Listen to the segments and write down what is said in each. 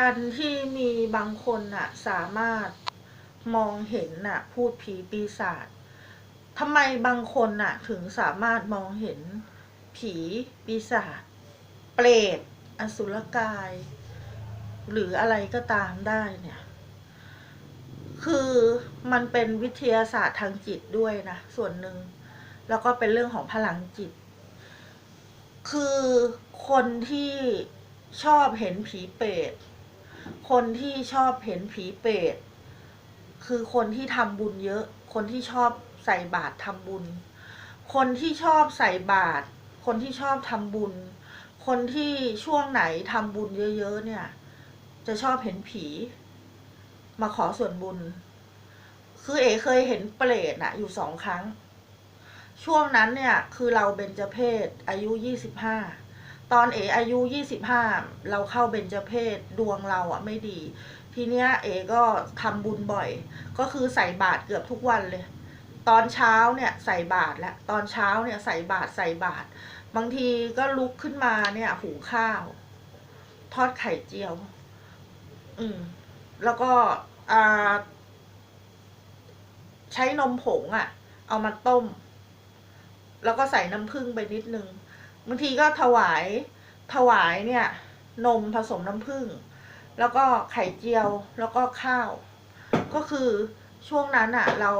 การที่มีบางคนน่ะสามารถมองเห็นน่ะ พูดผีปีศาจทำไมบางคนน่ะ ถึงสามารถมองเห็นผีปีศาจเปรตอสุรกาย หรืออะไรก็ตามได้เนี่ย คือมันเป็นวิทยาศาสตร์ทางจิตด้วยนะ ส่วนหนึ่ง แล้วก็เป็นเรื่องของพลังจิต คือคนที่ชอบเห็นผีเปรต คนที่ชอบเห็นผีเปรตคือคนที่ทำบุญเยอะ คนที่ชอบใส่บาตรทำบุญ คนที่ชอบใส่บาตรคนที่ชอบทำบุญ คนที่ช่วงไหนทำบุญเยอะ ๆ เนี่ย จะชอบเห็นผี มาขอส่วนบุญ คือเอเคยเห็นเปรตอะอยู่สองครั้ง ช่วงนั้นเนี่ย คือเราเบญจเพศอายุยี่สิบห้า ตอนเออายุยี่สิบห้าเราเข้าเบญจเพศดวงเราอะไม่ดี ทีเนี้ยเอก็ทำบุญบ่อย ก็คือใส่บาตรเกือบทุกวันเลย ตอนเช้าเนี่ยใส่บาตรแล้วตอนเช้าเนี่ยใส่บาตรใส่บาตรบางทีก็ลุกขึ้นมาเนี่ยหุงข้าว ทอดไข่เจียว อืม แล้วก็อ่าใช้นมผงอะ่ะ เอามาต้ม แล้วก็ใส่น้ำผึ้งไปนิดนึง บางทีก็ถวายถวายเนี่ย นมผสมน้ำผึ้งแล้วก็ไข่เจียวแล้วก็ข้าว ก็คือช่วงนั้นอะ่ะเรา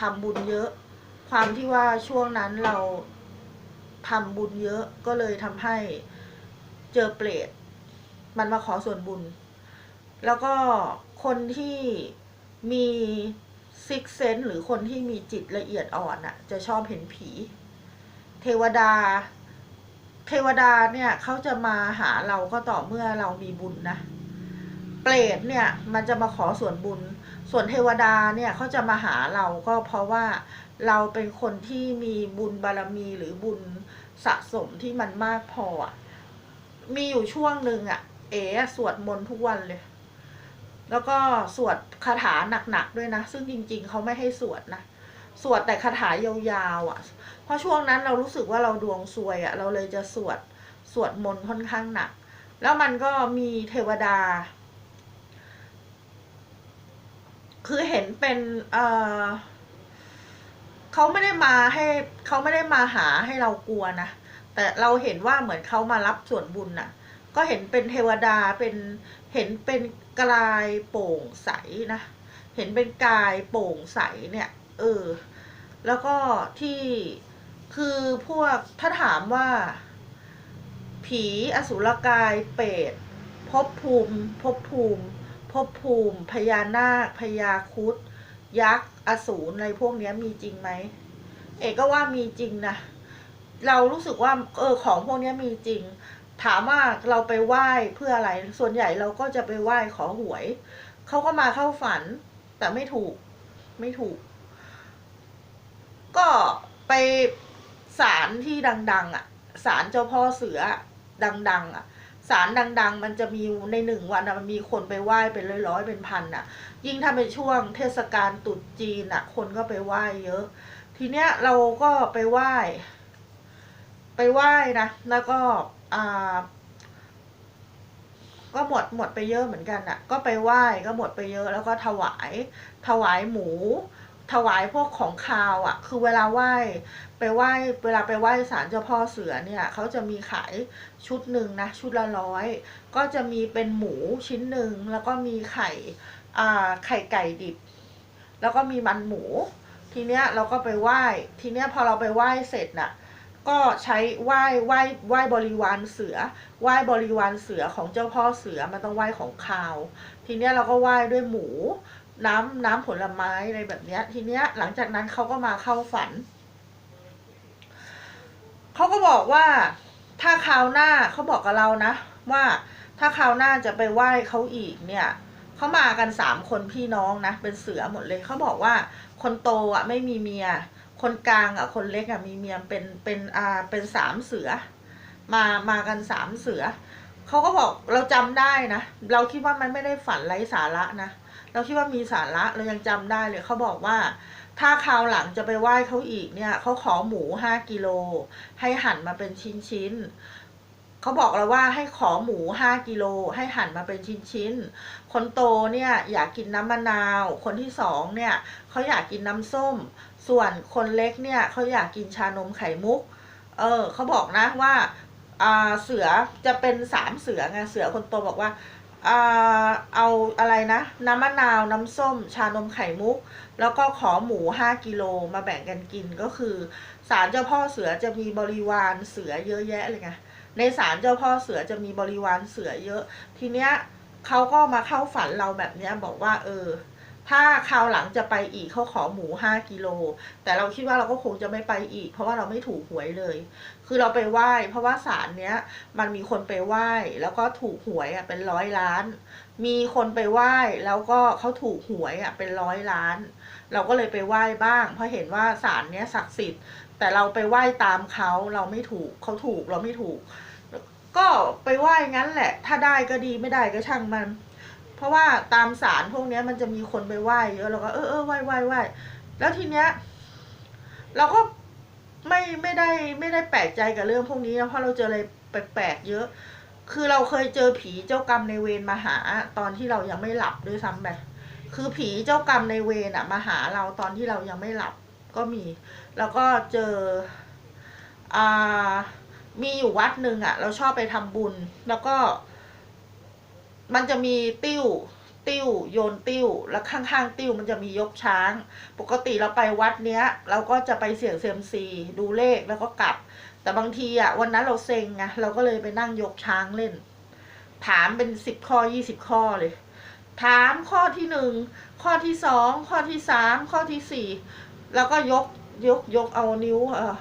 ทำบุญเยอะ ความที่ว่าช่วงนั้นเราทำบุญเยอะก็เลยทำให้เจอเปรตมันมาขอส่วนบุญ แล้วก็คนที่มีซิกเซนหรือคนที่มีจิตละเอียดอ่อนอะจะชอบเห็นผี เทวดา เทวดาเนี่ยเขาจะมาหาเราก็ต่อเมื่อเรามีบุญนะ เปรตเนี่ยมันจะมาขอส่วนบุญ ส่วนเทวดาเนี่ยเขาจะมาหาเราก็เพราะว่าเราเป็นคนที่มีบุญบารมีหรือบุญสะสมที่มันมากพออะมีอยู่ช่วงหนึ่งอะเอ๋สวดมนต์ทุกวันเลย แล้วก็สวดคาถาหนักๆด้วยนะ ซึ่งจริงๆเขาไม่ให้สวดนะ สวดแต่คาถายาวๆอะ่ะ เพราะช่วงนั้นเรารู้สึกว่าเราดวงซวยอะ่ะ เราเลยจะสวดสวดมนต์ค่อนข้างหนัก แล้วมันก็มีเทวดา คือเห็นเป็นเออเขาไม่ได้มาให้เขาไม่ได้มาหาให้เรากลัวนะ แต่เราเห็นว่าเหมือนเขามารับส่วนบุญน่ะ ก็เห็นเป็นเทวดาเป็นเห็นเป็นกลายโปร่งใสนะ เห็นเป็นกายโปร่งใสเนี่ย เออ แล้วก็ที่คือพวกถ้าถามว่า ผีอสุรกายเปรตภพภูมิภพภูมิภพภูมิพญานาคพญาครุดยักษ์อสูรอะไรพวกนี้มีจริงไหม เอกก็ว่ามีจริงนะเรารู้สึกว่าเออของพวกนี้มีจริง ถามว่าเราไปไหว้เพื่ออะไร ส่วนใหญ่เราก็จะไปไหว้ขอหวยเขาก็มาเข้าฝัน แต่ไม่ถูกไม่ถูก ก็ไปศาลที่ดัง ๆ อะศาลเจ้าพ่อเสือดัง ๆ อะศาลดัง ๆ มันจะมีในหนึ่งวันอะมันมีคนไปไหว้เป็นร้อยๆเป็นพันอะ ยิ่งถ้าเป็นช่วงเทศกาลตรุษจีนอะ คนก็ไปไหว้เยอะ ทีเนี้ยเราก็ไปไหว้ ไปไหว้นะแล้วก็อ่าก็หมดหมดไปเยอะเหมือนกันอะ่ะ ก็ไปไหว้ก็หมดไปเยอะ แล้วก็ถวาย ถวายหมู ถวายพวกของคาวอะ่ะ คือเวลาไหว้ไปไหว้เวลาไปไหว้ศาลเจ้าพ่อเสือเนี่ยเขาจะมีขายชุดหนึ่งนะชุดละร้อยก็จะมีเป็นหมูชิ้นหนึ่งแล้วก็มีไข่อ่าไข่ไก่ดิบ แล้วก็มีมันหมู ทีเนี้ยเราก็ไปไหว้ ทีเนี้ยพอเราไปไหว้เสร็จน่ะก็ใช้ไหว้ไหว้ไหว้บริวารเสือไหว้บริวารเสือของเจ้าพ่อเสือมันต้องไหว้ของคาว ทีเนี้ยเราก็ไหว้ด้วยหมู น้ำน้ำผลไม้อะไรแบบเนี้ย ทีเนี้ย หลังจากนั้นเขาก็มาเข้าฝัน เขาก็บอกว่าถ้าคราวหน้าเขาบอกกับเรานะ ว่าถ้าคราวหน้าจะไปไหว้เขาอีกเนี่ยเขามากันสามคนพี่น้องนะ เป็นเสือหมดเลยเขาบอกว่าคนโตอะไม่มีเมีย คนกลางอะคนเล็กอะมีเมียเป็นเป็นอ่าเป็นสามเสือ มามากันสามเสือเขาก็บอกเราจำได้นะ เราคิดว่ามันไม่ได้ฝันไร้สาระนะ เราคิดว่ามีสาระเรายังจำได้เลยเขาบอกว่า ถ้าคราวหลังจะไปไหว้เขาอีกเนี่ยเขาขอหมูห้ากิโลให้หั่นมาเป็นชิ้นชิ้นๆเขาบอกเราว่าให้ขอหมูห้ากิโลให้หั่นมาเป็นชิ้นๆคนโตเนี่ยอยากกินน้ำมะนาว คนที่สองเนี่ยเขาอยากกินน้ำส้ม ส่วนคนเล็กเนี่ยเขาอยากกินชานมไข่มุก เออเขาบอกนะว่าเสือจะเป็นสามเสือไงเสือคนโตบอกว่า เอาอะไรนะ น้ำมะนาวน้ำส้ม ชานมไข่มุก แล้วก็ขอหมูห้ากิโลมาแบ่งกันกินก็คือศาลเจ้าพ่อเสือจะมีบริวารเสือเยอะแยะเลยไงในศาลเจ้าพ่อเสือจะมีบริวารเสือเยอะ ทีเนี้ยเขาก็มาเข้าฝันเราแบบเนี้ยบอกว่าเออ ถ้าคราวหลังจะไปอีกเขาขอหมูห้ากิโล แต่เราคิดว่าเราก็คงจะไม่ไปอีก เพราะว่าเราไม่ถูกหวยเลย คือเราไปไหว้ เพราะว่าศาลเนี้ยมันมีคนไปไหว้ แล้วก็ถูกหวยอะเป็นร้อยล้าน มีคนไปไหว้ แล้วก็เขาถูกหวยอะเป็นร้อยล้าน เราก็เลยไปไหว้บ้าง เพราะเห็นว่าศาลเนี้ยศักดิ์สิทธิ์ แต่เราไปไหว้ตามเขาเราไม่ถูกเขาถูกเราไม่ถูก ก็ไปไหว้งั้นแหละ ถ้าได้ก็ดีไม่ได้ก็ช่างมัน เพราะว่าตามศาลพวกเนี้ยมันจะมีคนไปไหว้เยอะเราก็เออเออไหว้ไหว้ไหว้แล้วทีเนี้ย เราก็ไม่ไม่ได้ไม่ได้แปลกใจกับเรื่องพวกนี้นะเพราะเราเจออะไรแปลกๆเยอะ คือเราเคยเจอผีเจ้ากรรมในเวรมาหา ตอนที่เรายังไม่หลับด้วยซ้ำไปคือผีเจ้ากรรมในเวรอะมาหาเราตอนที่เรายังไม่หลับก็มี แล้วก็เจออ่ามีอยู่วัดหนึ่งอะเราชอบไปทำบุญ แล้วก็ มันจะมีติ้ว ติ้ว โยนติ้ว แล้วข้างๆติ้วมันจะมียกช้าง ปกติเราไปวัดเนี้ย เราก็จะไปเสี่ยงเซียมซีดูเลขแล้วก็กลับ แต่บางทีอะวันนั้นเราเซ็งไงเราก็เลยไปนั่งยกช้างเล่น ถามเป็นสิบข้อยี่สิบข้อเลย ถามข้อที่หนึ่งข้อที่สองข้อที่สามข้อที่สี่แล้วก็ยกยกยกเอานิ้ว เออ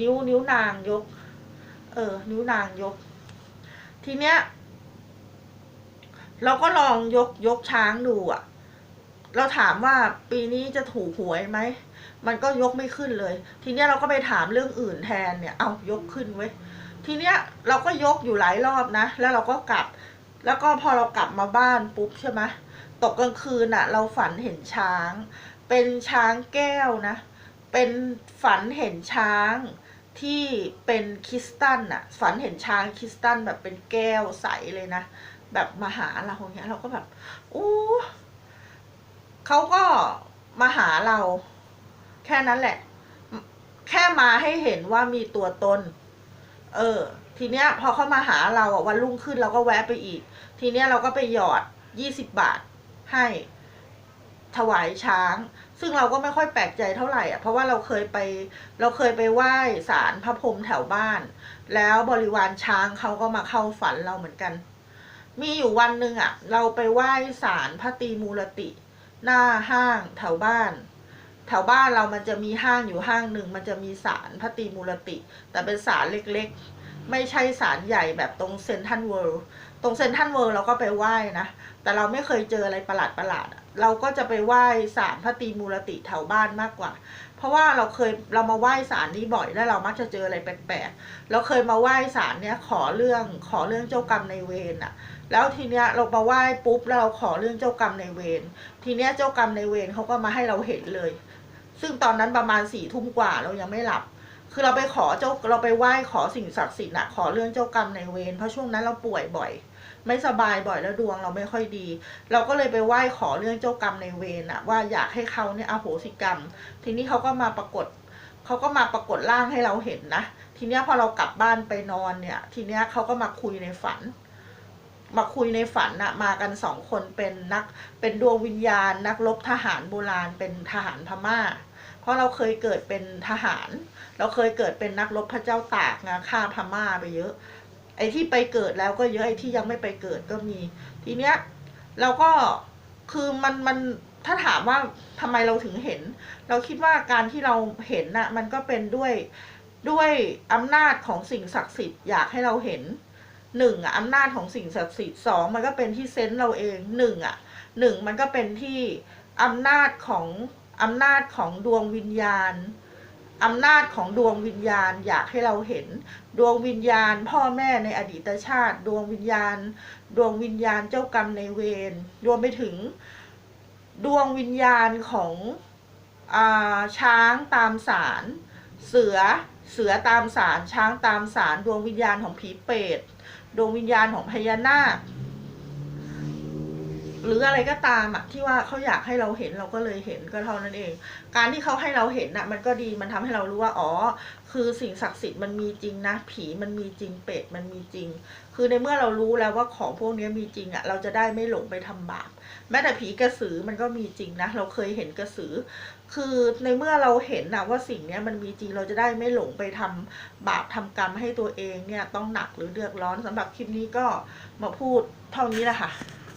นิ้วนิ้วนางยก เออ นิ้วนางยก ทีเนี้ย เราก็ลองยกยกช้างดูอะเราถามว่าปีนี้จะถูกหวยไหม มันก็ยกไม่ขึ้นเลย ทีเนี้ยเราก็ไปถามเรื่องอื่นแทนเนี่ย เอายกขึ้นเว้ย ทีเนี้ยเราก็ยกอยู่หลายรอบนะ แล้วเราก็กลับ แล้วก็พอเรากลับมาบ้านปุ๊บใช่ไหมตกกลางคืนอะเราฝันเห็นช้าง เป็นช้างแก้วนะ เป็นฝันเห็นช้างที่เป็นคริสตัลอะฝันเห็นช้างคริสตัลแบบเป็นแก้วใสเลยนะ แบบมาหาเราอย่างเงี้ยเราก็แบบอู้เขาก็มาหาเรา แค่นั้นแหละ แค่มาให้เห็นว่ามีตัวตน เออ ทีเนี้ย พอเขามาหาเราอะวันรุ่งขึ้นเราก็แวะไปอีก ทีเนี้ยเราก็ไปหยอดยี่สิบบาทให้ถวายช้าง ซึ่งเราก็ไม่ค่อยแปลกใจเท่าไหร่อะเพราะว่าเราเคยไป เราเคยไปไหว้ศาลพระพรหมแถวบ้าน แล้วบริวารช้างเขาก็มาเข้าฝันเราเหมือนกัน มีอยู่วันหนึ่งอะเราไปไหว้ศาลพระตรีมูลติ หน้าห้างแถวบ้าน แถวบ้านเรามันจะมีห้างอยู่ห้างหนึ่งมันจะมีศาลพระตรีมูลติ แต่เป็นศาลเล็กๆ ไม่ใช่ศาลใหญ่แบบตรงเซนทันเวิลด์ตรงเซนทันเวิลด์เราก็ไปไหว้นะ แต่เราไม่เคยเจออะไรประหลาดประหลาดเราก็จะไปไหว้ศาลพระตรีมูลติแถวบ้านมากกว่า เพราะว่าเราเคยเรามาไหว้ศาลนี้บ่อยแล้วเรามักจะเจออะไรแปลกๆเราเคยมาไหว้ศาลเนี้ยขอเรื่องขอเรื่องเจ้ากรรมในเวรอะแล้วทีเนี้ยเรามาไหว้ปุ๊บแล้วเราขอเรื่องเจ้ากรรมในเวรทีเนี้ยเจ้ากรรมในเวรเขาก็มาให้เราเห็นเลย ซึ่งตอนนั้นประมาณสี่ทุ่มกว่าเรายังไม่หลับ คือเราไปขอเจ้าเราไปไหว้ขอสิ่งศักดิ์สิทธิ์อะขอเรื่องเจ้ากรรมในเวรเพราะช่วงนั้นเราป่วยบ่อย ไม่สบายบ่อยแล้วดวงเราไม่ค่อยดี เราก็เลยไปไหว้ขอเรื่องเจ้ากรรมในเวรอะว่าอยากให้เขาเนี่ยอโหสิกรรม ทีนี้เขาก็มาปรากฏเขาก็มาปรากฏร่างให้เราเห็นนะทีเนี้ยพอเรากลับบ้านไปนอนเนี่ย ทีเนี้ยเขาก็มาคุยในฝัน มาคุยในฝันนะมากันสองคนเป็นนักเป็นดวงวิญญาณ นักรบทหารโบราณเป็นทหารพม่า เพราะเราเคยเกิดเป็นทหาร เราเคยเกิดเป็นนักรบพระเจ้าตากนะฆ่าพม่าไปเยอะ ไอ้ที่ไปเกิดแล้วก็เยอะไอ้ที่ยังไม่ไปเกิดก็มี ทีเนี้ยเราก็คือมันมันถ้าถามว่าทำไมเราถึงเห็น เราคิดว่าการที่เราเห็นน่ะมันก็เป็นด้วยด้วยอำนาจของสิ่งศักดิ์สิทธิ์อยากให้เราเห็นหนึ่งอะอำนาจของสิ่งศักดิ์สิทธิ์สองมันก็เป็นที่เซนส์เราเองหนึ่งอะหนึ่งมันก็เป็นที่อำนาจของอำนาจของดวงวิญญาณ อำนาจของดวงวิญญาณอยากให้เราเห็น ดวงวิญญาณ พ่อแม่ในอดีตชาติ ดวงวิญญาณ ดวงวิญญาณเจ้ากรรมในเวรรวมไปถึง ดวงวิญญาณของอาช้างตามสารเสือเสือตามสารช้างตามสารดวงวิญญาณของผีเปรตดวงวิญญาณของพญานาค หรืออะไรก็ตามอะที่ว่าเขาอยากให้เราเห็นเราก็เลยเห็นก็เท่านั้นเอง การที่เขาให้เราเห็นน่ะมันก็ดีมันทำให้เรารู้ว่าอ๋อ คือสิ่งศักดิ์สิทธิ์มันมีจริงนะ ผีมันมีจริงเป็ดมันมีจริง คือในเมื่อเรารู้แล้วว่าของพวกนี้มีจริงอะ่ะเราจะได้ไม่หลงไปทำบาปแม้แต่ผีกระสือมันก็มีจริงนะ เราเคยเห็นกระสือ คือในเมื่อเราเห็นนะว่าสิ่งนี้มันมีจริงเราจะได้ไม่หลงไปทำบาปทำกรรมให้ตัวเองเนี่ยต้องหนักหรือเดือดร้อนสำหรับคลิปนี้ก็มาพูดเท่านี้แหละค่ะ